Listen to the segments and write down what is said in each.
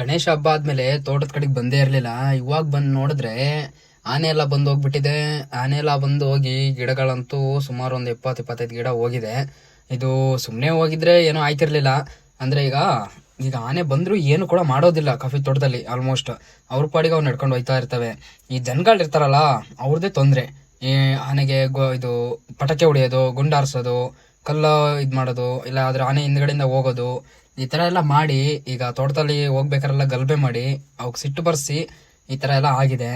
ಗಣೇಶ ಹಬ್ಬ ಆದ್ಮೇಲೆ ತೋಟದ ಕಡೆಗೆ ಬಂದೇ ಇರಲಿಲ್ಲ. ಇವಾಗ ಬಂದು ನೋಡಿದ್ರೆ ಆನೆ ಎಲ್ಲ ಬಂದು ಹೋಗ್ಬಿಟ್ಟಿದೆ. ಆನೆ ಎಲ್ಲ ಬಂದು ಹೋಗಿ ಗಿಡಗಳಂತೂ ಸುಮಾರು ಒಂದು ಇಪ್ಪತ್ತು ಇಪ್ಪತ್ತೈದು ಗಿಡ ಹೋಗಿದೆ. ಇದು ಸುಮ್ಮನೆ ಹೋಗಿದ್ರೆ ಏನೂ ಆಯ್ತಿರ್ಲಿಲ್ಲ. ಅಂದ್ರೆ ಈಗ ಈಗ ಆನೆ ಬಂದರೂ ಏನು ಕೂಡ ಮಾಡೋದಿಲ್ಲ ಕಾಫಿ ತೋಟದಲ್ಲಿ ಆಲ್ಮೋಸ್ಟ್ ಅವ್ರ ಪಾಡಿಗೆ ಅವ್ರು ನಡ್ಕೊಂಡು ಹೋಯ್ತಾ ಇರ್ತವೆ. ಈ ಜನಗಳು ಇರ್ತಾರಲ್ಲ ಅವ್ರದ್ದೇ ತೊಂದರೆ. ಈ ಆನೆಗೆ ಇದು ಪಟಾಕಿ ಹೊಡೆಯೋದು, ಗುಂಡಾರ್ಸೋದು, ಕಲ್ಲು ಇದ್ ಮಾಡೋದು, ಇಲ್ಲ ಆದ್ರೆ ಆನೆ ಹಿಂದ್ಗಡೆಯಿಂದ ಹೋಗೋದು ಈ ತರ ಎಲ್ಲ ಮಾಡಿ, ಈಗ ತೋಟದಲ್ಲಿ ಹೋಗ್ಬೇಕಾರೆಲ್ಲ ಗಲಭೆ ಮಾಡಿ ಅವಕ್ಕೆ ಸಿಟ್ಟು ಬರ್ಸಿ ಈ ತರ ಎಲ್ಲ ಆಗಿದೆ.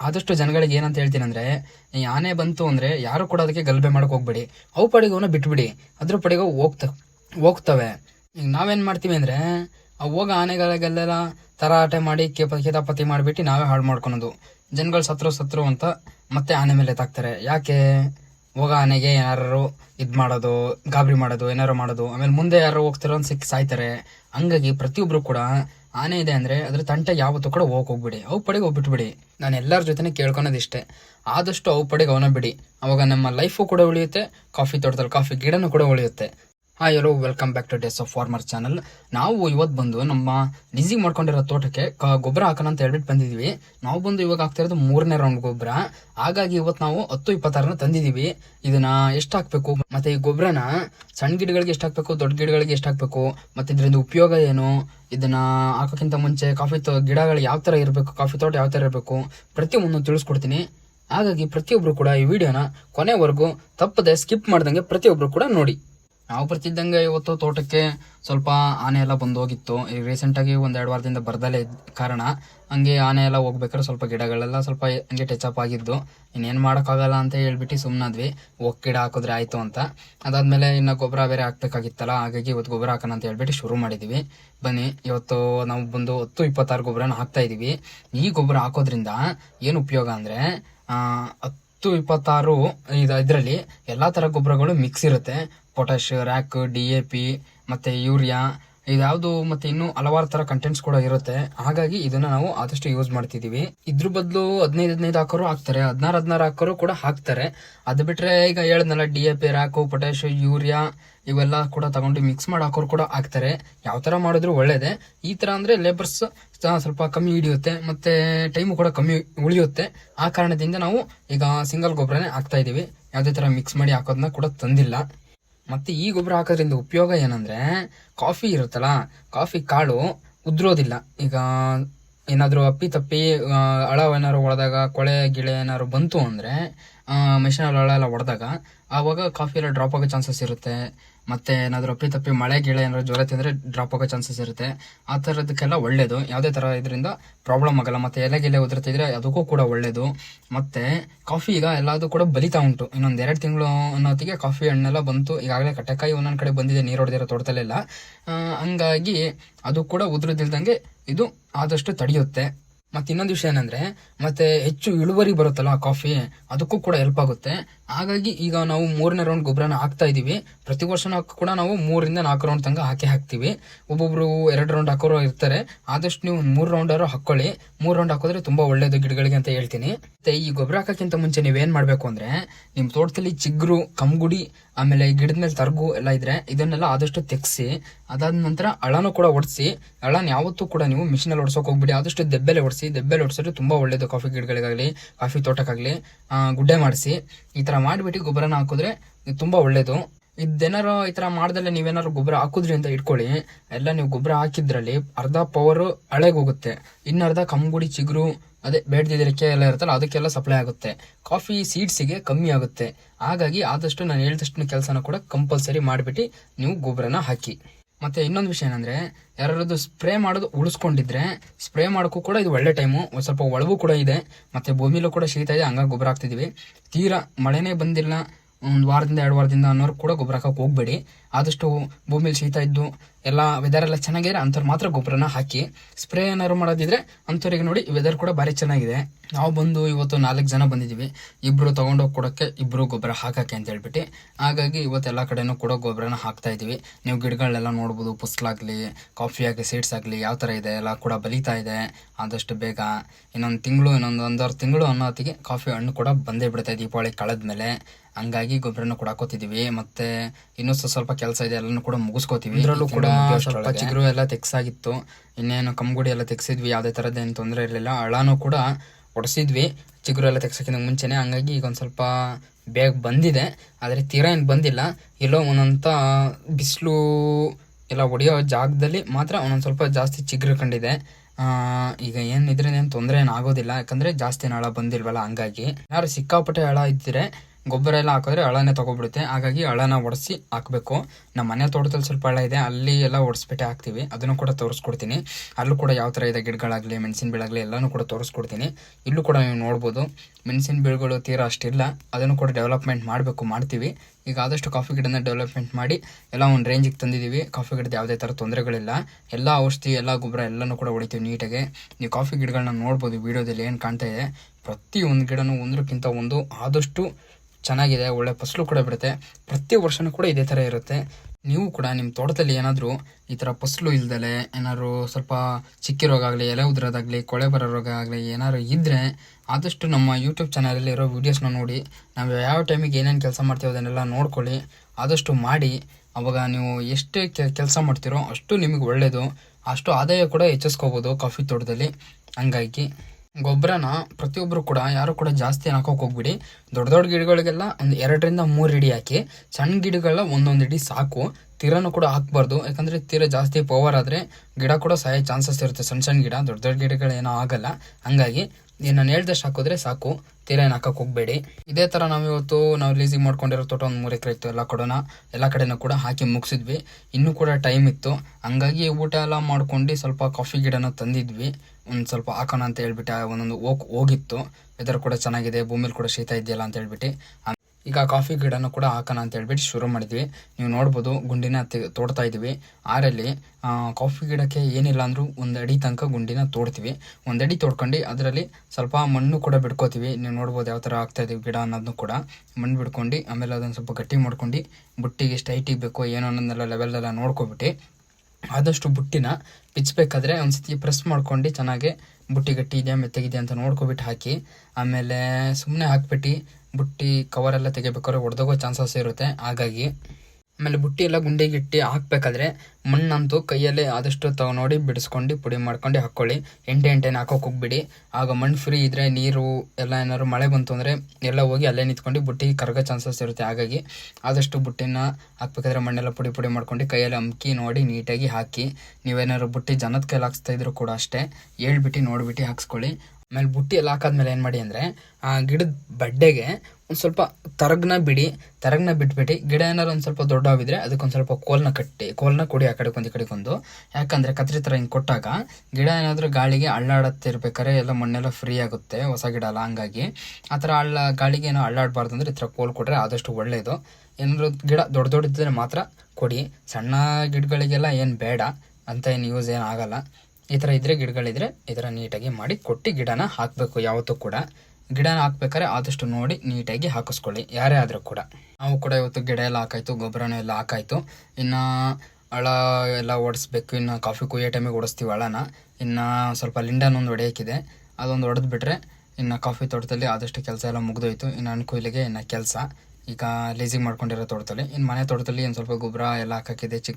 ಆದಷ್ಟು ಜನಗಳಿಗೆ ಏನಂತ ಹೇಳ್ತೀನಿ ಅಂದರೆ, ಈ ಆನೆ ಬಂತು ಅಂದ್ರೆ ಯಾರು ಕೂಡ ಅದಕ್ಕೆ ಗಲಭೆ ಮಾಡೋಕೆ ಹೋಗ್ಬೇಡಿ. ಅವು ಪಡೆಗೆ ಬಿಟ್ಬಿಡಿ. ಅದ್ರ ಪಡೆಗೆ ಹೋಗ್ತ, ಹೋಗ್ತವೆ. ಈಗ ನಾವೇನ್ ಮಾಡ್ತೀವಿ ಅಂದ್ರೆ, ಅವು ಹೋಗ ಆನೆಗಳಿಗೆಲ್ಲ ತರಾಟೆ ಮಾಡಿ, ಕೇಪ ಕಿತಾಪತಿ ಮಾಡಿಬಿಟ್ಟು ನಾವೇ ಹಾಳು ಮಾಡ್ಕೊಳೋದು. ಜನಗಳು ಸತ್ರು ಸತ್ರು ಅಂತ ಮತ್ತೆ ಆನೆ ಮೇಲೆ ತಾಕ್ತಾರೆ ಯಾಕೆ? ಹೋಗ ಆನೆಗೆ ಏನಾರು ಇದ್ ಮಾಡೋದು, ಗಾಬರಿ ಮಾಡೋದು, ಏನಾರು ಮಾಡೋದು, ಆಮೇಲೆ ಮುಂದೆ ಯಾರು ಹೋಗ್ತಿರೋ ಅಂತ ಸಿಕ್ಕಿ ಸಾಯ್ತಾರೆ. ಹಂಗಾಗಿ ಪ್ರತಿಯೊಬ್ರು ಕೂಡ ಆನೆ ಇದೆ ಅಂದ್ರೆ ಅದ್ರ ತಂಟ ಯಾವತ್ತೂ ಕೂಡ ಹೋಗಿ ಹೋಗ್ಬಿಡಿ. ಅವು ಪಡೆಗೆ ಹೋಗ್ಬಿಟ್ಬಿಡಿ ನಾನು ಎಲ್ಲರ ಜೊತೆನೆ ಕೇಳ್ಕೊಳೋದಿಷ್ಟೇ. ಆದಷ್ಟು ಅವು ಪಡೆಗೆ ಅವನ ಬಿಡಿ. ಅವಾಗ ನಮ್ಮ ಲೈಫು ಕೂಡ ಉಳಿಯುತ್ತೆ ಕಾಫಿ ತೋಟದಲ್ಲಿ ಕಾಫಿ ಗಿಡನೂ ಕೂಡ ಉಳಿಯುತ್ತೆ. Hi hello welcome back to days of farmer channel ನಾವು ಇವತ್ತು ಬಂದು ನಮ್ಮ ನಿಜಿ ಮಾಡ್ಕೊಂಡಿರೋ ತೋಟಕ್ಕೆ ಗೊಬ್ಬರ ಹಾಕೋಣ ಅಂತ ಹೇಳ್ಬಿಟ್ಟು ಬಂದಿದ್ದೀವಿ ನಾವು ಬಂದು ಇವಾಗ ಹಾಕ್ತಾ ಇರೋದು ಮೂರನೇ ರೌಂಡ್ ಗೊಬ್ಬರ. ಹಾಗಾಗಿ ಇವತ್ತು ನಾವು ಹತ್ತು ಇಪ್ಪತ್ತಾರನ ತಂದಿದ್ದೀವಿ ಇದನ್ನ ಎಷ್ಟು ಹಾಕ್ಬೇಕು? ಮತ್ತೆ ಈ ಗೊಬ್ಬರನ ಸಣ್ಣ ಗಿಡಗಳಿಗೆ ಎಷ್ಟು ಹಾಕ್ಬೇಕು? ದೊಡ್ಡ ಗಿಡಗಳಿಗೆ ಎಷ್ಟು ಹಾಕ್ಬೇಕು? ಮತ್ತೆ ಇದರಿಂದ ಉಪಯೋಗ ಏನು? ಇದನ್ನ ಹಾಕೋಕ್ಕಿಂತ ಮುಂಚೆ ಕಾಫಿ ತೋ ಗಿಡಗಳು ಯಾವ ಥರ ಇರಬೇಕು? ಕಾಫಿ ತೋಟ ಯಾವ ಥರ ಇರಬೇಕು? ಪ್ರತಿ ಪ್ರತಿಯೊಂದು ತಿಳಿಸ್ಕೊಡ್ತೀನಿ. ಹಾಗಾಗಿ ಪ್ರತಿಯೊಬ್ಬರು ಕೂಡ ಈ ವಿಡಿಯೋನ ಕೊನೆವರೆಗೂ ತಪ್ಪದೆ ಸ್ಕಿಪ್ ಮಾಡ್ದಂಗೆ ಪ್ರತಿಯೊಬ್ಬರು ಕೂಡ ನೋಡಿ. ನಾವು ಬರ್ತಿದ್ದಂಗೆ ಇವತ್ತು ತೋಟಕ್ಕೆ ಸ್ವಲ್ಪ ಆನೆ ಎಲ್ಲ ಬಂದೋಗಿತ್ತು. ಈಗ ರೀಸೆಂಟ್ ಆಗಿ ಒಂದ್ ಎರಡು ವಾರದಿಂದ ಬರ್ದಲೇ ಕಾರಣ ಹಂಗೆ ಆನೆ ಎಲ್ಲ ಹೋಗ್ಬೇಕಾದ್ರೆ ಸ್ವಲ್ಪ ಗಿಡಗಳೆಲ್ಲ ಸ್ವಲ್ಪ ಹಂಗೆ ಟಚ್ ಅಪ್ ಆಗಿದ್ದು. ಇನ್ನೇನ್ ಮಾಡೋಕ್ಕಾಗಲ್ಲ ಅಂತ ಹೇಳ್ಬಿಟ್ಟು ಸುಮ್ಮನಾದ್ವಿ ಹೋಗ್ ಗಿಡ ಹಾಕಿದ್ರೆ ಆಯ್ತು ಅಂತ. ಅದಾದಮೇಲೆ ಇನ್ನ ಗೊಬ್ಬರ ಬೇರೆ ಹಾಕ್ಬೇಕಾಗಿತ್ತಲ್ಲ, ಹಾಗಾಗಿ ಇವತ್ತು ಗೊಬ್ಬರ ಹಾಕೋಣ ಅಂತ ಹೇಳ್ಬಿಟ್ಟು ಶುರು ಮಾಡಿದೀವಿ. ಬನ್ನಿ, ಇವತ್ತು ನಾವು ಬಂದು ಹತ್ತು ಇಪ್ಪತ್ತಾರು ಗೊಬ್ಬರನ ಹಾಕ್ತಾ ಇದ್ದೀವಿ ಈ ಗೊಬ್ಬರ ಹಾಕೋದ್ರಿಂದ ಏನು ಉಪಯೋಗ ಅಂದ್ರೆ ಹತ್ತು ಇಪ್ಪತ್ತಾರು ಇದು ಇದರಲ್ಲಿ ಎಲ್ಲಾ ತರ ಗೊಬ್ಬರಗಳು ಮಿಕ್ಸ್ ಇರುತ್ತೆ. Potash rock D A P ಮತ್ತೆ ಯೂರಿಯಾ, ಇದ್ಯಾವುದು ಮತ್ತೆ ಇನ್ನು ಹಲವಾರು ತರ ಕಂಟೆಂಟ್ಸ್ ಕೂಡ ಇರುತ್ತೆ. ಹಾಗಾಗಿ ಇದನ್ನ ನಾವು ಆದಷ್ಟು ಯೂಸ್ ಮಾಡ್ತಿದೀವಿ ಇದ್ರ ಬದಲು ಹದಿನೈದು ಹದಿನೈದು ಹಾಕೋರು ಹಾಕ್ತಾರೆ. ಹದಿನಾರು ಹದಿನಾರು ಹಾಕೋರು ಕೂಡ ಹಾಕ್ತಾರೆ. ಅದು ಬಿಟ್ರೆ ಈಗ ಹೇಳದ್ನಲ್ಲ D A P rock potash urea ಇವೆಲ್ಲ ಕೂಡ ತಗೊಂಡು ಮಿಕ್ಸ್ ಮಾಡಿ ಹಾಕೋರು ಕೂಡ ಹಾಕ್ತಾರೆ. ಯಾವ ತರ ಮಾಡಿದ್ರು ಒಳ್ಳೇದೆ. ಈ ತರ ಅಂದ್ರೆ ಲೇಬರ್ಸ್ ಸ್ವಲ್ಪ ಕಮ್ಮಿ ಹಿಡಿಯುತ್ತೆ. ಮತ್ತೆ ಟೈಮು ಕೂಡ ಕಮ್ಮಿ ಉಳಿಯುತ್ತೆ. ಆ ಕಾರಣದಿಂದ ನಾವು ಈಗ ಸಿಂಗಲ್ ಗೊಬ್ಬರನೇ ಹಾಕ್ತಾ ಇದೀವಿ. ಯಾವುದೇ ತರ ಮಿಕ್ಸ್ ಮಾಡಿ ಹಾಕೋದನ್ನ ಕೂಡ ತಂದಿಲ್ಲ. ಮತ್ತೆ ಈ ಗೊಬ್ಬರ ಹಾಕೋದ್ರಿಂದ ಉಪಯೋಗ ಏನಂದ್ರೆ ಕಾಫಿ ಇರುತ್ತಲ್ಲ ಕಾಫಿ ಕಾಳು ಉದ್ರೋದಿಲ್ಲ. ಈಗ ಏನಾದರೂ ಅಪ್ಪಿ ತಪ್ಪಿ ಏನಾದ್ರು ಹೊಡೆದಾಗ, ಕೊಳೆ, ಗಿಳೆ ಏನಾದ್ರು ಬಂತು ಅಂದ್ರೆ ಮೆಷಿನಲ್ಲಿ ಹಳ ಎಲ್ಲ ಹೊಡೆದಾಗ, ಆವಾಗ ಕಾಫಿ ಎಲ್ಲ ಡ್ರಾಪ್ ಆಗೋ ಚಾನ್ಸಸ್ ಇರುತ್ತೆ. ಮತ್ತೆ ಏನಾದರೂ ಅಪ್ಪಿ ತಪ್ಪಿ ಮಳೆ ಗಿಳೆ ಏನಾದ್ರು ಜ್ವರ ತಿಂದರೆ ಡ್ರಾಪ್ ಆಗೋ ಚಾನ್ಸಸ್ ಇರುತ್ತೆ. ಆ ಥರದಕ್ಕೆಲ್ಲ ಒಳ್ಳೇದು. ಯಾವುದೇ ತರ ಇದರಿಂದ ಪ್ರಾಬ್ಲಮ್ ಆಗಲ್ಲ. ಮತ್ತೆ ಎಲೆ ಗಿಲೆ ಉದುರ್ತಿದ್ರೆ ಅದಕ್ಕೂ ಕೂಡ ಒಳ್ಳೇದು. ಮತ್ತೆ ಕಾಫಿ ಈಗ ಎಲ್ಲದೂ ಕೂಡ ಬಲಿತಾ ಉಂಟು. ಇನ್ನೊಂದು ಎರಡು ತಿಂಗಳು ಅನ್ನೋತ್ತಿಗೆ ಕಾಫಿ ಹಣ್ಣೆಲ್ಲ ಬಂತು. ಈಗಾಗಲೇ ಕಟ್ಟೆಕಾಯಿ ಒಂದೊಂದು ಕಡೆ ಬಂದಿದೆ. ನೀರು ಹೊಡೆದಿರೋ ತೋಟದಲ್ಲೆಲ್ಲ ಹಂಗಾಗಿ ಅದು ಕೂಡ ಉದುರದಿಲ್ದಂಗೆ ಇದು ಆದಷ್ಟು ತಡೆಯುತ್ತೆ. ಮತ್ತೆ ಇನ್ನೊಂದು ವಿಷಯ ಏನಂದ್ರೆ, ಮತ್ತೆ ಹೆಚ್ಚು ಇಳುವರಿ ಬರುತ್ತಲ್ಲ ಕಾಫಿ ಅದಕ್ಕೂ ಕೂಡ ಹೆಲ್ಪ್ ಆಗುತ್ತೆ. ಹಾಗಾಗಿ ಈಗ ನಾವು ಮೂರನೇ ರೌಂಡ್ ಗೊಬ್ಬರನ ಹಾಕ್ತಾ ಇದ್ದೀವಿ ಪ್ರತಿ ವರ್ಷನೂ ಕೂಡ ನಾವು ಮೂರರಿಂದ ನಾಲ್ಕು ರೌಂಡ್ ತನಕ ಹಾಕಿ ಹಾಕ್ತೀವಿ. ಒಬ್ಬೊಬ್ರು ಎರಡು ರೌಂಡ್ ಹಾಕೋರು ಇರ್ತಾರೆ. ಆದಷ್ಟು ನೀವು ಮೂರು ರೌಂಡ್ ಹಾಕ್ಕೊಳ್ಳಿ ಹಾಕೊಳ್ಳಿ. ಮೂರು ರೌಂಡ್ ಹಾಕಿದ್ರೆ ತುಂಬಾ ಒಳ್ಳೇದು ಗಿಡಗಳಿಗೆ ಅಂತ ಹೇಳ್ತೀನಿ. ಮತ್ತೆ ಈ ಗೊಬ್ಬರ ಹಾಕಕ್ಕಿಂತ ಮುಂಚೆ ನೀವೇನ್ ಮಾಡಬೇಕು ಅಂದ್ರೆ ನಿಮ್ಮ ತೋಟದಲ್ಲಿ ಚಿಗ್ರು ಕಮ್ಗುಡಿ ಆಮೇಲೆ ಗಿಡದ ಮೇಲೆ ತರಗು ಎಲ್ಲ ಇದ್ರೆ ಇದನ್ನೆಲ್ಲ ಆದಷ್ಟು ತೆಗ್ಸಿ, ಅದಾದ ನಂತರ ಹಳನೂ ಕೂಡ ಒಡಿಸಿ ಹಳನ ಯಾವತ್ತೂ ಕೂಡ ನೀವು ಮಿಷಿನಲ್ಲಿ ಹೊಡ್ಸೋಕ್ ಹೋಗ್ಬಿಡಿ. ಆದಷ್ಟು ದೆಬ್ಬೆಲೆ ಹೊಡಿಸಿ ದೆಬ್ಬೆಲೆ ಹೊಡ್ಸಿದ್ರೆ ತುಂಬಾ ಒಳ್ಳೇದು ಕಾಫಿ ಗಿಡಗಳಿಗಾಗ್ಲಿ ಕಾಫಿ ತೋಟಕ್ಕಾಗ್ಲಿ ಗುಡ್ಡೆ ಮಾಡಿಸಿ, ಈ ತರ ಮಾಡ್ಬಿಟ್ಟು ಗೊಬ್ಬರನ ಹಾಕಿದ್ರೆ ತುಂಬಾ ಒಳ್ಳೇದು. ಇದೇನಾರು ಈ ಥರ ಮಾಡ್ದಲ್ಲೇ ನೀವೇನಾದ್ರು ಗೊಬ್ಬರ ಹಾಕಿದ್ರಿ ಅಂತ ಇಟ್ಕೊಳ್ಳಿ. ಎಲ್ಲ ನೀವು ಗೊಬ್ಬರ ಹಾಕಿದ್ರಲ್ಲಿ ಅರ್ಧ ಪವರ್ ಹಳೆಗೋಗುತ್ತೆ ಇನ್ನರ್ಧ ಕಮ್ಗುಡಿ, ಚಿಗುರು, ಅದೇ ಬೇಡದಿದ್ದ ರೆಕ್ಕೆ ಎಲ್ಲ ಇರುತ್ತಲ್ಲ, ಅದಕ್ಕೆಲ್ಲ ಸಪ್ಲೈ ಆಗುತ್ತೆ. ಕಾಫಿ ಸೀಡ್ಸಿಗೆ ಕಮ್ಮಿ ಆಗುತ್ತೆ. ಹಾಗಾಗಿ ಆದಷ್ಟು ನಾನು ಹೇಳಿದಷ್ಟು ಕೆಲಸನ ಕೂಡ ಕಂಪಲ್ಸರಿ ಮಾಡಿಬಿಟ್ಟು ನೀವು ಗೊಬ್ಬರನ ಹಾಕಿ. ಮತ್ತೆ ಇನ್ನೊಂದು ವಿಷಯ ಏನಂದ್ರೆ, ಯಾರಾದ್ರೂ ಸ್ಪ್ರೇ ಮಾಡೋದು ಉಳಿಸ್ಕೊಂಡಿದ್ರೆ ಸ್ಪ್ರೇ ಮಾಡೋಕ್ಕೂ ಕೂಡ ಇದು ಒಳ್ಳೆ ಟೈಮು ಸ್ವಲ್ಪ ಒಳವು ಕೂಡ ಇದೆ, ಮತ್ತೆ ಭೂಮಿಲೂ ಕೂಡ ಶೀತ ಇದೆ, ಹಂಗಾಗಿ ಗೊಬ್ಬರ ಹಾಕ್ತಿದೀವಿ. ತೀರಾ ಮಳೆನೇ ಬಂದಿಲ್ಲ ಒಂದು ವಾರದಿಂದ ಎರಡು ವಾರದಿಂದ ಅನ್ನೋರು ಕೂಡ ಗೊಬ್ಬರ ಹಾಕಕ್ಕೆ ಹೋಗ್ಬೇಡಿ. ಆದಷ್ಟು ಭೂಮಿಲಿ ಶೀತ ಇದ್ದು ಎಲ್ಲ ವೆದರ್ ಎಲ್ಲ ಚೆನ್ನಾಗಿದೆ, ಅಂಥವ್ರು ಮಾತ್ರ ಗೊಬ್ಬರನ ಹಾಕಿ ಸ್ಪ್ರೇ ಏನಾದ್ರು ಮಾಡೋದಿದ್ರೆ ಅಂಥವ್ರಿಗೆ ನೋಡಿ ವೆದರ್ ಕೂಡ ಭಾರಿ ಚೆನ್ನಾಗಿದೆ. ನಾವು ಬಂದು ಇವತ್ತು ನಾಲ್ಕು ಜನ ಬಂದಿದ್ದೀವಿ. ಇಬ್ಬರು ತೊಗೊಂಡೋಗಿ ಕೊಡೋಕ್ಕೆ ಇಬ್ಬರು ಗೊಬ್ಬರ ಹಾಕಕ್ಕೆ ಅಂತ ಹೇಳ್ಬಿಟ್ಟು. ಹಾಗಾಗಿ ಇವತ್ತು ಎಲ್ಲ ಕಡೆನೂ ಕೂಡ ಗೊಬ್ಬರನ ಹಾಕ್ತಾ ಇದ್ದೀವಿ. ನೀವು ಗಿಡಗಳನ್ನೆಲ್ಲ ನೋಡ್ಬೋದು, ಪುಸ್ಲಾಗಲಿ ಕಾಫಿ ಆಗಲಿ ಸೀಡ್ಸ್ ಆಗಲಿ ಯಾವ ಥರ ಇದೆ, ಎಲ್ಲ ಕೂಡ ಬಲಿತಾ ಇದೆ. ಆದಷ್ಟು ಬೇಗ ಇನ್ನೊಂದು ತಿಂಗಳು, ಇನ್ನೊಂದು ಒಂದೂವರೆ ತಿಂಗಳು ಅನ್ನೋತ್ತಿಗೆ ಕಾಫಿ ಹಣ್ಣು ಕೂಡ ಬಂದೇ ಬಿಡುತ್ತೆ ದೀಪಾವಳಿ ಕಳೆದ್ಮೇಲೆ ಹಂಗಾಗಿ ಗೊಬ್ಬರನ ಕೂಡ ಹಾಕೋತಿದೀವಿ. ಮತ್ತೆ ಇನ್ನೂ ಸ್ವಲ್ಪ ಕೆಲಸ ಇದೆ ಎಲ್ಲಾನು ಕೂಡ ಮುಗಿಸ್ಕೋತೀವಿ. ಇದರಲ್ಲೂ ಕೂಡ ಸ್ವಲ್ಪ ಚಿಗುರು ಎಲ್ಲ ತೆಗ್ಸಾಗಿತ್ತು. ಇನ್ನೇನು ಕಮ್ಗುಡಿ ಎಲ್ಲ ತೆಗ್ಸಿದ್ವಿ ಯಾವುದೇ ಥರದ್ದೇನು ತೊಂದರೆ ಇರಲಿಲ್ಲ. ಹಳನೂ ಕೂಡ ಒಡಿಸಿದ್ವಿ. ಚಿಗುರು ಎಲ್ಲ ತೆಗ್ಸೋಕ್ಕಿಂತ ಮುಂಚೆನೆ. ಹಂಗಾಗಿ ಈಗ ಒಂದು ಸ್ವಲ್ಪ ಬೇಗ ಬಂದಿದೆ. ಆದರೆ ತೀರಾ ಏನು ಬಂದಿಲ್ಲ. ಎಲ್ಲೋ ಒಂದಂತ ಬಿಸಿಲು ಎಲ್ಲ ಹೊಡೆಯೋ ಜಾಗದಲ್ಲಿ ಮಾತ್ರ ಒಂದೊಂದು ಸ್ವಲ್ಪ ಜಾಸ್ತಿ ಚಿಗುರು ಕಂಡಿದೆ. ಆ, ಈಗ ಏನಿದ್ರೆ ಏನು ತೊಂದರೆ ಏನು ಆಗೋದಿಲ್ಲ. ಯಾಕಂದ್ರೆ ಜಾಸ್ತಿ ಹಳ ಬಂದಿಲ್ವಲ್ಲ ಹಂಗಾಗಿ. ಯಾರು ಸಿಕ್ಕಾಪಟ್ಟೆ ಹಳ ಇದ್ದರೆ ಗೊಬ್ಬರ ಎಲ್ಲ ಹಾಕಿದ್ರೆ ಹಳನೇ ತಗೊಬಿಡುತ್ತೆ. ಹಾಗಾಗಿ ಹಳನ ಒಡಿಸಿ ಹಾಕಬೇಕು. ನಮ್ಮ ಮನೆ ತೋಟದಲ್ಲಿ ಸ್ವಲ್ಪ ಹಳ ಇದೆ. ಅಲ್ಲಿ ಎಲ್ಲ ಒಡಿಸ್ಬಿಟ್ಟೆ ಹಾಕ್ತೀವಿ. ಅದನ್ನು ಕೂಡ ತೋರಿಸ್ಕೊಡ್ತೀನಿ. ಅಲ್ಲೂ ಕೂಡ ಯಾವ ಥರ ಇದೆ ಗಿಡಗಳಾಗಲಿ ಮೆಣಸಿನ ಬೀಳಾಗಲಿ ಎಲ್ಲನೂ ಕೂಡ ತೋರಿಸ್ಕೊಡ್ತೀನಿ. ಇಲ್ಲೂ ಕೂಡ ನೀವು ನೋಡ್ಬೋದು. ಮೆಣಸಿನ ಬೀಳುಗಳು ತೀರಾ ಅಷ್ಟಿಲ್ಲ. ಅದನ್ನು ಕೂಡ ಡೆವಲಪ್ಮೆಂಟ್ ಮಾಡಬೇಕು, ಮಾಡ್ತೀವಿ. ಈಗ ಆದಷ್ಟು ಕಾಫಿ ಗಿಡನ ಡೆವಲಪ್ಮೆಂಟ್ ಮಾಡಿ ಎಲ್ಲ ಒಂದು ರೇಂಜಿಗೆ ತಂದಿದ್ದೀವಿ. ಕಾಫಿ ಗಿಡದ ಯಾವುದೇ ಥರ ತೊಂದರೆಗಳಿಲ್ಲ. ಎಲ್ಲ ಔಷಧಿ, ಎಲ್ಲ ಗೊಬ್ಬರ ಎಲ್ಲನೂ ಕೂಡ ಹೊಡಿತೀವಿ ನೀಟಾಗಿ. ನೀವು ಕಾಫಿ ಗಿಡಗಳನ್ನ ನೋಡ್ಬೋದು ವೀಡಿಯೋದಲ್ಲಿ ಏನು ಕಾಣ್ತಾ ಇದೆ. ಪ್ರತಿ ಒಂದು ಗಿಡನೂ ಒಂದಕ್ಕಿಂತ ಒಂದು ಆದಷ್ಟು ಚೆನ್ನಾಗಿದೆ, ಒಳ್ಳೆ ಫಸಲು ಕೂಡ ಬಿಡುತ್ತೆ. ಪ್ರತಿ ವರ್ಷನೂ ಕೂಡ ಇದೇ ಥರ ಇರುತ್ತೆ. ನೀವು ಕೂಡ ನಿಮ್ಮ ತೋಟದಲ್ಲಿ ಏನಾದರೂ ಈ ಥರ ಫಸಲು ಇಲ್ದಲೆ ಏನಾದ್ರು ಸ್ವಲ್ಪ ಚಿಕ್ಕಿ ರೋಗ ಆಗಲಿ, ಎಲೆ ಉದುರೋದಾಗಲಿ, ಕೊಳೆ ಬರೋ ರೋಗ ಆಗಲಿ ಏನಾದ್ರು ಇದ್ದರೆ ಆದಷ್ಟು ನಮ್ಮ ಯೂಟ್ಯೂಬ್ ಚಾನಲಲ್ಲಿ ಇರೋ ವೀಡಿಯೋಸ್ನ ನೋಡಿ. ನಾವು ಯಾವ ಟೈಮಿಗೆ ಏನೇನು ಕೆಲಸ ಮಾಡ್ತೀವೋ ಅದನ್ನೆಲ್ಲ ನೋಡ್ಕೊಳ್ಳಿ. ಆದಷ್ಟು ಮಾಡಿ. ಅವಾಗ ನೀವು ಎಷ್ಟೇ ಕೆಲಸ ಮಾಡ್ತೀರೋ ಅಷ್ಟು ನಿಮಗೆ ಒಳ್ಳೆಯದು ಅಷ್ಟು ಆದಾಯ ಕೂಡ ಹೆಚ್ಚಿಸ್ಕೋಬೋದು ಕಾಫಿ ತೋಟದಲ್ಲಿ. ಹಂಗಾಗಿ ಗೊಬ್ಬರನ ಪ್ರತಿಯೊಬ್ಬರು ಕೂಡ, ಯಾರು ಕೂಡ ಜಾಸ್ತಿ ಹಾಕೋಕೆ ಹೋಗ್ಬಿಡಿ. ದೊಡ್ಡ ದೊಡ್ಡ ಗಿಡಗಳಿಗೆಲ್ಲ ಒಂದು ಎರಡರಿಂದ ಮೂರು ಇಡಿ ಹಾಕಿ, ಸಣ್ಣ ಗಿಡಗಳ ಒಂದೊಂದು ಇಡಿ ಸಾಕು. ತೀರನು ಕೂಡ ಹಾಕ್ಬಾರ್ದು. ಯಾಕಂದ್ರೆ ತೀರ ಜಾಸ್ತಿ ಪವರ್ ಆದ್ರೆ ಗಿಡ ಕೂಡ ಸಾಯೋ ಚಾನ್ಸಸ್ ಇರುತ್ತೆ. ಸಣ್ಣ ಸಣ್ಣ ಗಿಡ, ದೊಡ್ಡ ದೊಡ್ಡ ಗಿಡಗಳು ಏನೋ ಆಗಲ್ಲ. ಹಂಗಾಗಿ ನಾನು ಹೇಳ್ದಷ್ಟು ಹಾಕಿದ್ರೆ ಸಾಕು. ತೀರ ಏನು ಹಾಕಕ್ಕೆ ಹೋಗ್ಬೇಡಿ. ಇದೇ ಥರ ನಾವು ಇವತ್ತು ನಾವು ಲೀಸಿಗೆ ಮಾಡ್ಕೊಂಡಿರೋ ತೋಟ ಒಂದು ಮೂರು ಎಕರೆ ಇತ್ತು. ಎಲ್ಲ ಕೊಡೋಣ ಎಲ್ಲ ಕಡೆನೂ ಕೂಡ ಹಾಕಿ ಮುಗಿಸಿದ್ವಿ. ಇನ್ನೂ ಕೂಡ ಟೈಮ್ ಇತ್ತು. ಹಂಗಾಗಿ ಊಟ ಎಲ್ಲ ಮಾಡ್ಕೊಂಡು ಸ್ವಲ್ಪ ಕಾಫಿ ಗಿಡನ ತಂದಿದ್ವಿ. ಒಂದು ಸ್ವಲ್ಪ ಹಾಕೋಣ ಅಂತ ಹೇಳ್ಬಿಟ್ಟು ಒಂದೊಂದು ಹೋಗ್, ಹೋಗಿತ್ತು. ವೆದರ್ ಕೂಡ ಚೆನ್ನಾಗಿದೆ, ಭೂಮಿಲಿ ಕೂಡ ಶೀತ ಇದೆಯಲ್ಲ ಅಂತ ಹೇಳ್ಬಿಟ್ಟು. ಈಗ ಕಾಫಿ ಗಿಡನೂ ಕೂಡ ಹಾಕೋಣ ಅಂತ ಹೇಳ್ಬಿಟ್ಟು ಶುರು ಮಾಡಿದ್ವಿ. ನೀವು ನೋಡ್ಬೋದು, ಗುಂಡಿನ ತೋಡ್ತಾ ಇದೀವಿ. ಆರಲ್ಲಿ ಕಾಫಿ ಗಿಡಕ್ಕೆ ಏನಿಲ್ಲ ಅಂದರೂ ಒಂದು ಅಡಿ ತನಕ ಗುಂಡಿನ ತೋಡ್ತೀವಿ. ಒಂದು ಅಡಿ ತೋಡ್ಕೊಂಡು ಅದರಲ್ಲಿ ಸ್ವಲ್ಪ ಮಣ್ಣು ಕೂಡ ಬಿಡ್ಕೋತೀವಿ. ನೀವು ನೋಡ್ಬೋದು ಯಾವ ಥರ ಆಗ್ತಾ ಇದೀವಿ ಗಿಡ ಅನ್ನೋದನ್ನು ಕೂಡ. ಮಣ್ಣು ಬಿಡ್ಕೊಂಡು, ಆಮೇಲೆ ಅದನ್ನು ಸ್ವಲ್ಪ ಗಟ್ಟಿ ಮಾಡ್ಕೊಂಡು, ಬುಟ್ಟಿಗೆ ಎಷ್ಟು ಹೈಟಿಗೆ ಬೇಕು, ಏನೋ ಅನ್ನೋದನ್ನೆಲ್ಲ ಲೆವೆಲ್ ಎಲ್ಲ ನೋಡ್ಕೊಬಿಟ್ಟು ಆದಷ್ಟು ಬುಟ್ಟಿನ ಬಿಚ್ಚಬೇಕಾದ್ರೆ ಒಂದ್ಸತಿ ಪ್ರೆಸ್ ಮಾಡ್ಕೊಂಡು ಚೆನ್ನಾಗಿ ಬುಟ್ಟಿ ಗಟ್ಟಿ ಇದೆಯಾ ಮೆತ್ತಗಿದೆ ಅಂತ ನೋಡ್ಕೊಬಿಟ್ಟು ಹಾಕಿ, ಆಮೇಲೆ ಸುಮ್ಮನೆ ಹಾಕ್ಬಿಟ್ಟು ಬುಟ್ಟಿ ಕವರೆಲ್ಲ ತೆಗಿಬೇಕಾದ್ರೆ ಒಡೆದೋಗೋ ಚಾನ್ಸಸ್ ಇರುತ್ತೆ. ಹಾಗಾಗಿ ಆಮೇಲೆ ಬುಟ್ಟಿ ಎಲ್ಲ ಗುಂಡಿಗೆ ಇಟ್ಟು ಹಾಕ್ಬೇಕಾದ್ರೆ ಮಣ್ಣಂತೂ ಕೈಯಲ್ಲೇ ಆದಷ್ಟು ತಗೊ ನೋಡಿ ಬಿಡಿಸ್ಕೊಂಡು ಪುಡಿ ಮಾಡ್ಕೊಂಡು ಹಾಕ್ಕೊಳ್ಳಿ. ಎಂಟೆ ಎಂಟೆನ ಹಾಕೋಕೆ ಹೋಗ್ಬಿಡಿ. ಆಗ ಮಣ್ಣು ಫ್ರೀ ಇದ್ರೆ ನೀರು ಎಲ್ಲ ಏನಾದ್ರು ಮಳೆ ಬಂತು ಅಂದರೆ ಎಲ್ಲ ಹೋಗಿ ಅಲ್ಲೇ ನಿಂತ್ಕೊಂಡು ಬುಟ್ಟಿ ಕರಗೋ ಚಾನ್ಸಸ್ ಇರುತ್ತೆ. ಹಾಗಾಗಿ ಆದಷ್ಟು ಬುಟ್ಟಿನ ಹಾಕ್ಬೇಕಾದ್ರೆ ಮಣ್ಣೆಲ್ಲ ಪುಡಿ ಪುಡಿ ಮಾಡ್ಕೊಂಡು ಕೈಯಲ್ಲಿ ಅಮ್ಕಿ ನೋಡಿ ನೀಟಾಗಿ ಹಾಕಿ. ನೀವೇನಾದ್ರು ಬುಟ್ಟಿ ಜನದ ಕೈಲಿ ಹಾಕ್ಸ್ತಾ ಇದ್ರು ಕೂಡ ಅಷ್ಟೇ. ಹೇಳ್ಬಿಟ್ಟು ನೋಡ್ಬಿಟ್ಟು ಹಾಕ್ಸ್ಕೊಳ್ಳಿ. ಆಮೇಲೆ ಬುಟ್ಟಿ ಎಲ್ಲ ಹಾಕಾದ್ಮೇಲೆ ಏನು ಮಾಡಿ ಅಂದರೆ, ಆ ಗಿಡದ ಬಡ್ಡೆಗೆ ಒಂದು ಸ್ವಲ್ಪ ತರಗ್ನ ಬಿಡಿ, ತರಗ್ನ ಬಿಟ್ಬಿಟ್ಟು ಗಿಡ ಏನಾದ್ರು ಒಂದು ಸ್ವಲ್ಪ ದೊಡ್ಡವಿದ್ರೆ ಅದಕ್ಕೊಂದು ಸ್ವಲ್ಪ ಕೋಲ್ನ ಕಟ್ಟಿ, ಕೋಲ್ನ ಕೊಡಿ ಆ ಕಡೆಗೊಂದು ಈ ಕಡೆಗೊಂದು. ಯಾಕಂದರೆ ಕತ್ರಿ ಥರ ಹಿಂಗೆ ಕೊಟ್ಟಾಗ ಗಿಡ ಏನಾದರೂ ಗಾಳಿಗೆ ಅಳ್ಳಾಡತ್ತಿರ್ಬೇಕಾದ್ರೆ ಎಲ್ಲ ಮಣ್ಣೆಲ್ಲ ಫ್ರೀ ಆಗುತ್ತೆ, ಹೊಸ ಗಿಡ ಅಲ್ಲ, ಹಂಗಾಗಿ. ಆ ಥರ ಅಳ್ಳ, ಗಾಳಿಗೆ ಏನೋ ಅಳ್ಳಾಡಬಾರ್ದು ಅಂದರೆ ಈ ಥರ ಕೋಲ್ ಕೊಟ್ಟರೆ ಆದಷ್ಟು ಒಳ್ಳೆಯದು ಏನಾದ್ರು ಗಿಡ ದೊಡ್ಡ ದೊಡ್ಡದಿದ್ದರೆ ಮಾತ್ರ ಕೊಡಿ. ಸಣ್ಣ ಗಿಡಗಳಿಗೆಲ್ಲ ಏನು ಬೇಡ, ಅಂತ ಏನು ಯೂಸ್ ಏನು ಆಗಲ್ಲ. ಈ ಥರ ಇದ್ರೆ ಗಿಡಗಳಿದ್ರೆ ಈ ಥರ ನೀಟಾಗಿ ಮಾಡಿ ಕೊಟ್ಟು ಗಿಡನ ಹಾಕಬೇಕು, ಯಾವತ್ತೂ ಕೂಡ. ಗಿಡನ ಹಾಕ್ಬೇಕಾದ್ರೆ ಆದಷ್ಟು ನೋಡಿ ನೀಟಾಗಿ ಹಾಕಿಸ್ಕೊಳ್ಳಿ, ಯಾರೇ ಆದರೂ ಕೂಡ. ನಾವು ಕೂಡ ಇವತ್ತು ಗಿಡ ಎಲ್ಲ ಹಾಕಾಯ್ತು, ಗೊಬ್ಬರನೂ ಎಲ್ಲ ಹಾಕಾಯ್ತು. ಇನ್ನು ಹಳ ಎಲ್ಲ ಓಡಿಸ್ಬೇಕು, ಇನ್ನು ಕಾಫಿ ಕುಯ್ಯೋ ಟೈಮಿಗೆ ಓಡಿಸ್ತೀವಿ ಹಳನ ಇನ್ನು ಸ್ವಲ್ಪ ಲಿಂಡನ್ ಒಂದು ಹೊಡೆಯೋಕ್ಕಿದೆ ಅದೊಂದು ಹೊಡೆದು ಬಿಟ್ಟರೆ ಇನ್ನು ಕಾಫಿ ತೋಟದಲ್ಲಿ ಆದಷ್ಟು ಕೆಲಸ ಎಲ್ಲ ಮುಗಿದೋಯ್ತು. ಇನ್ನು ಅನುಕೂಲಿಗೆ ಇನ್ನು ಕೆಲಸ. ಈಗ ಲೀಸಿಂಗ್ ಮಾಡ್ಕೊಂಡಿರೋ ತೋಟದಲ್ಲಿ ಇನ್ನು ಮನೆ ತೋಟದಲ್ಲಿ ಒಂದು ಸ್ವಲ್ಪ ಗೊಬ್ಬರ ಎಲ್ಲ ಹಾಕಿದೆ ಚಿಕ್ಕ